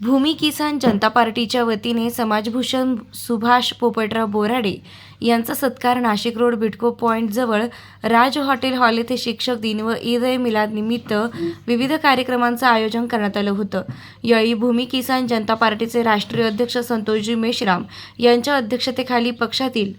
भूमी किसान जनता पार्टीच्या वतीने समाजभूषण सुभाष पोपटराव बोराडे यांचा सत्कार नाशिक रोड बिटको पॉईंट जवळ राज हॉटेल हॉल येथे शिक्षक दिन व ईद ए मिलाद निमित्त विविध कार्यक्रमांचं आयोजन करण्यात आलं होतं. यावेळी भूमी किसान जनता पार्टीचे राष्ट्रीय अध्यक्ष संतोषजी मेश्राम यांच्या अध्यक्षतेखाली पक्षातील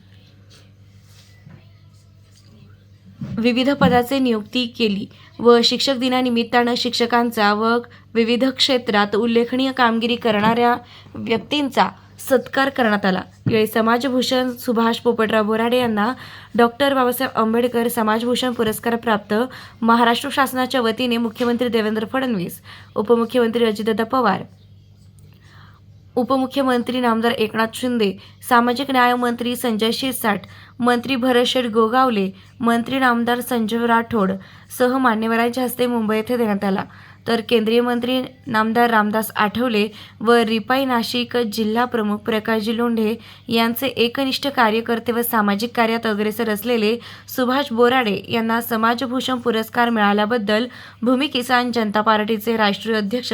विविध पदाचे नियुक्ती केली व शिक्षक दिनानिमित्तानं शिक्षकांचा व विविध क्षेत्रात उल्लेखनीय कामगिरी करणाऱ्या व्यक्तींचा सत्कार करण्यात आला. यावेळी समाजभूषण सुभाष पोपटराव बोराडे यांना डॉक्टर बाबासाहेब आंबेडकर समाजभूषण पुरस्कार प्राप्त महाराष्ट्र शासनाच्या वतीने मुख्यमंत्री देवेंद्र फडणवीस उपमुख्यमंत्री अजितदादा पवार उपमुख्यमंत्री नामदार एकनाथ शिंदे सामाजिक न्याय मंत्री संजय शिरसाट मंत्री भरतशेठ गोगावले मंत्री नामदार संजय राठोड सह मान्यवरांच्या हस्ते मुंबई येथे देण्यात आला. तर केंद्रीय मंत्री नामदार रामदास आठवले व रिपाई नाशिक जिल्हा प्रमुख प्रकाशजी लोंढे यांचे एकनिष्ठ कार्यकर्ते व सामाजिक कार्यात अग्रेसर असलेले सुभाष बोराडे यांना समाजभूषण पुरस्कार मिळाल्याबद्दल भूमी किसान जनता पार्टीचे राष्ट्रीय अध्यक्ष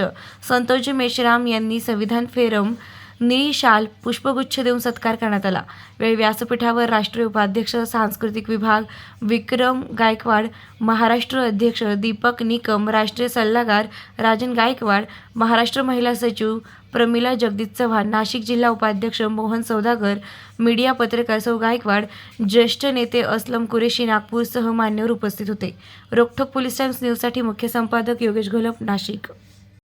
संतोषजी मेश्राम यांनी संविधान फेरम निळी शाल पुष्पगुच्छ देऊन सत्कार करण्यात आला. वेळी व्यासपीठावर राष्ट्रीय उपाध्यक्ष सांस्कृतिक विभाग विक्रम गायकवाड महाराष्ट्र अध्यक्ष दीपक निकम राष्ट्रीय सल्लागार राजन गायकवाड महाराष्ट्र महिला सचिव प्रमिला जगदीश चव्हाण नाशिक जिल्हा उपाध्यक्ष मोहन सौदागर मीडिया पत्रकार सौ गायकवाड ज्येष्ठ नेते असलम कुरेशी नागपूरसह मान्यवर उपस्थित होते. रोकठोक पोलीस टाइम्स न्यूजसाठी मुख्य संपादक योगेश घोलप नाशिक.